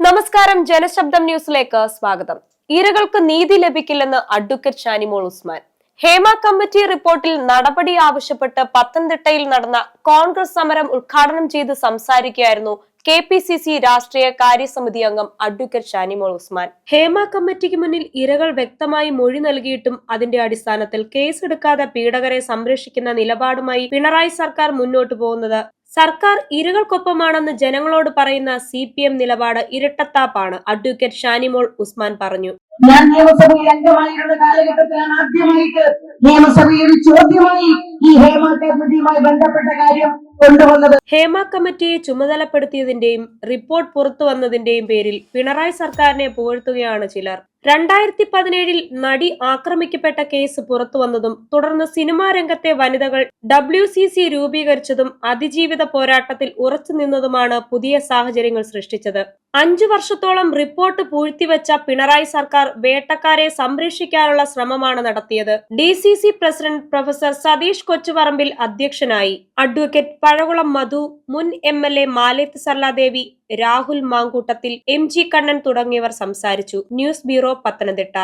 നമസ്കാരം. ജനശബ്ദം ന്യൂസിലേക്ക് സ്വാഗതം. ഇരകൾക്ക് നീതി ലഭിക്കില്ലെന്ന് അഡ്വക്കേറ്റ് ഷാനിമോൾ ഉസ്മാൻ. ഹേമ കമ്മിറ്റി റിപ്പോർട്ടിൽ നടപടി ആവശ്യപ്പെട്ട് പത്തനംതിട്ടയിൽ നടന്ന കോൺഗ്രസ് സമരം ഉദ്ഘാടനം ചെയ്ത് സംസാരിക്കുകയായിരുന്നു കെ പി സി സി രാഷ്ട്രീയ കാര്യസമിതി അംഗം അഡ്വക്കേറ്റ് ഷാനിമോൾ ഉസ്മാൻ. ഹേമ കമ്മിറ്റിക്ക് മുന്നിൽ ഇരകൾ വ്യക്തമായി മൊഴി നൽകിയിട്ടും അതിന്റെ അടിസ്ഥാനത്തിൽ കേസെടുക്കാതെ പീഡകരെ സംരക്ഷിക്കുന്ന നിലപാടുമായി പിണറായി സർക്കാർ മുന്നോട്ടു പോകുന്നത് സർക്കാർ ഇരകൾക്കൊപ്പമാണെന്ന് ജനങ്ങളോട് പറയുന്ന സി പി എം നിലപാട് ഇരട്ടത്താപ്പാണ്. അഡ്വക്കേറ്റ് ഷാനിമോൾ ഉസ്മാൻ പറഞ്ഞു. ഞാൻ നിയമസഭയിൽ അംഗമായിരുന്ന കാലഘട്ടത്തിലാണ് ആദ്യമായിട്ട് നിയമസഭയിൽ ചോദ്യമായി ഈ ഹേമ കമ്മിറ്റിയുമായി ബന്ധപ്പെട്ട കാര്യം കൊണ്ടുവന്നത്. ഹേമ കമ്മിറ്റിയെ ചുമതലപ്പെടുത്തിയതിന്റെയും റിപ്പോർട്ട് പുറത്തു വന്നതിന്റെയും പേരിൽ പിണറായി സർക്കാരിനെ പുകഴ്ത്തുകയാണ് ചിലർ. രണ്ടായിരത്തി പതിനേഴിൽ നടി ആക്രമിക്കപ്പെട്ട കേസ് പുറത്തു വന്നതും തുടർന്ന് സിനിമാ രംഗത്തെ വനിതകൾ ഡബ്ല്യു സി സി രൂപീകരിച്ചതും അതിജീവിത പോരാട്ടത്തിൽ ഉറച്ചു നിന്നതുമാണ് പുതിയ സാഹചര്യങ്ങൾ സൃഷ്ടിച്ചത്. അഞ്ചു വർഷത്തോളം റിപ്പോർട്ട് പൂഴ്ത്തിവെച്ച പിണറായി സർക്കാർ വേട്ടക്കാരെ സംരക്ഷിക്കാനുള്ള ശ്രമമാണ് നടത്തിയത്. D C C president professor Satheesh Kochuparambil അധ്യക്ഷനായി. അഡ്വക്കേറ്റ് പഴകുളം മധു മുൻ M L A Maleth Sarladevi Rahul Mamkootathil M G Kannan തുടങ്ങിയവർ സംസാരിച്ചു. News bureau Pathanamthitta.